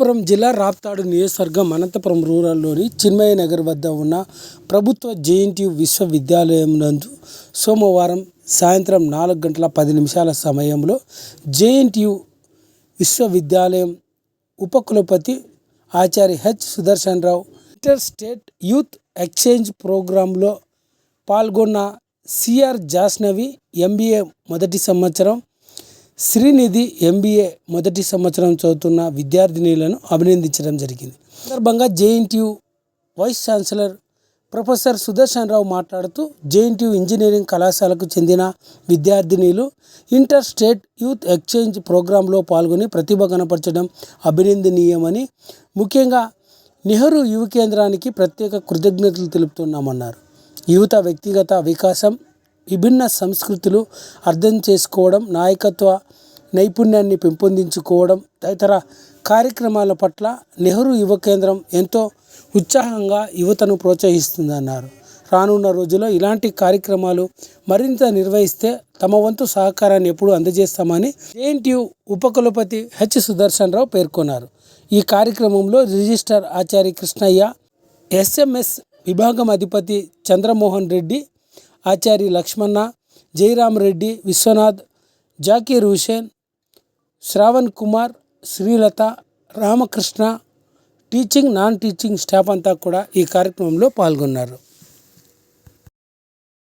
అనంతపురం జిల్లా రాప్తాడు నియోజకవర్గం అనంతపురం రూరల్లోని చిన్మయ నగర్ వద్ద ఉన్న ప్రభుత్వ జేఎన్టీయు విశ్వవిద్యాలయం నందు సోమవారం సాయంత్రం నాలుగు గంటల పది నిమిషాల సమయంలో జేఎన్టీయు విశ్వవిద్యాలయం ఉపకులపతి ఆచార్య H Sudarshan Rao inter state youth exchange ప్రోగ్రాంలో పాల్గొన్న సిఆర్ జాస్నవి ఎంబీఏ మొదటి సంవత్సరం శ్రీనిధి ఎంబీఏ మొదటి సంవత్సరం చదువుతున్న విద్యార్థినీలను అభినందించడం జరిగింది. సందర్భంగా JNTU vice chancellor professor Sudarshan Rao మాట్లాడుతూ జేఎన్టీయు ఇంజనీరింగ్ కళాశాలకు చెందిన విద్యార్థినీలు ఇంటర్ స్టేట్ యూత్ ఎక్స్చేంజ్ ప్రోగ్రాంలో పాల్గొని ప్రతిభ కనపరచడం అభినందనీయమని ముఖ్యంగా నెహ్రూ యువ కేంద్రానికి ప్రత్యేక కృతజ్ఞతలు తెలుపుతున్నామన్నారు. యువత వ్యక్తిగత వికాసం విభిన్న సంస్కృతులు అర్థం చేసుకోవడం నాయకత్వ నైపుణ్యాన్ని పెంపొందించుకోవడం తదితర కార్యక్రమాల పట్ల నెహ్రూ యువ కేంద్రం ఎంతో ఉత్సాహంగా యువతను ప్రోత్సహిస్తుందన్నారు. రానున్న రోజుల్లో ఇలాంటి కార్యక్రమాలు మరింత నిర్వహిస్తే తమ వంతు సహకారాన్ని ఎప్పుడూ అందజేస్తామని జేఎన్టీయు ఉపకులపతి హెచ్ సుదర్శన్ రావు పేర్కొన్నారు. ఈ కార్యక్రమంలో రిజిస్టర్ ఆచార్య కృష్ణయ్య ఎస్ఎంఎస్ విభాగం అధిపతి Chandramohan Reddy Achari Lakshmana Jayaram Reddy Vishwanath Zakir Hussain Shravan Kumar Srilatha Ramakrishna teaching non teaching staff అంతా కూడా ఈ కార్యక్రమంలో పాల్గొన్నారు.